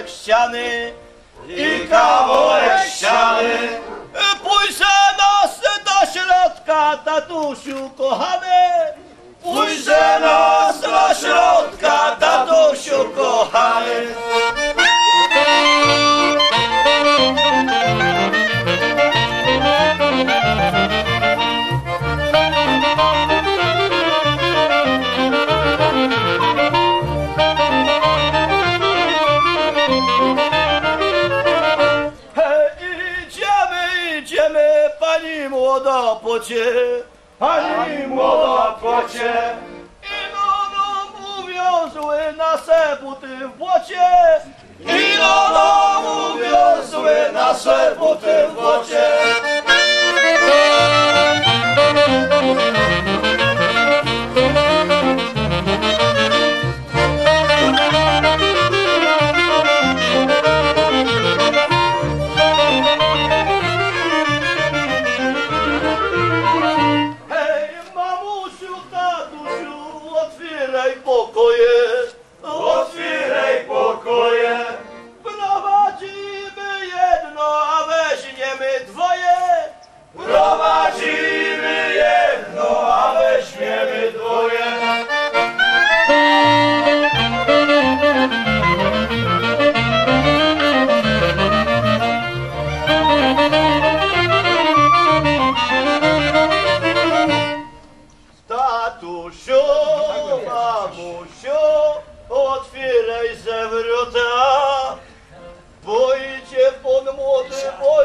kawałek ściany i kawałek ściany. Pójrze nas do środka, tatusiu kochany. Młoda pocie. Pani młoda płocie, Ino no uwiozły nasze buty w błocie. i do domu wiozły nasze buty w błocie. Otwieraj pokoje. Otwieraj Tatusiu, mamusiu, otwieraj zawrota. Bo idzie pan młody, bo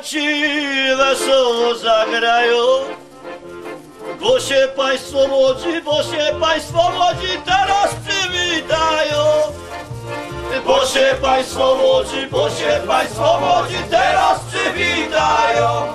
muzykanci wesoło zagrają. Bo się państwo młodzi, bo się państwo młodzi teraz przywitają. Bo się państwo młodzi, bo się państwo młodzi teraz przywitają.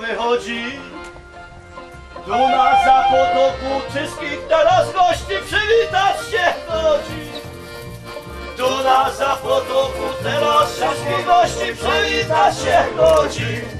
Wychodzi. Tu na zapotoku wszystkich teraz gości przywitać się chodzi. Tu na zapotoku teraz wszystkich gości przywitać się chodzi.